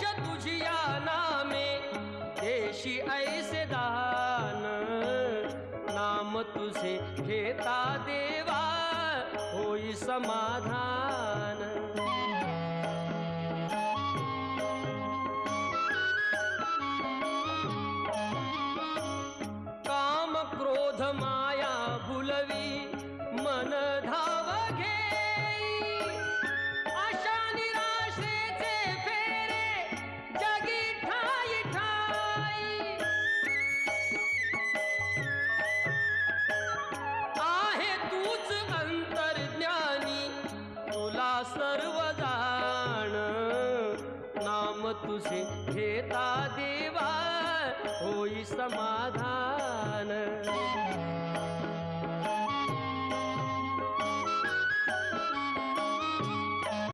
यश तुझिया नामे देशी ऐसे दान, नाम तुझे घेता देवा होई समाधान। काम क्रोध माया भुलवी अंतर्ज्ञानी. तुला सर्व जाण नाम तुझे घेता देवा. होई समाधान.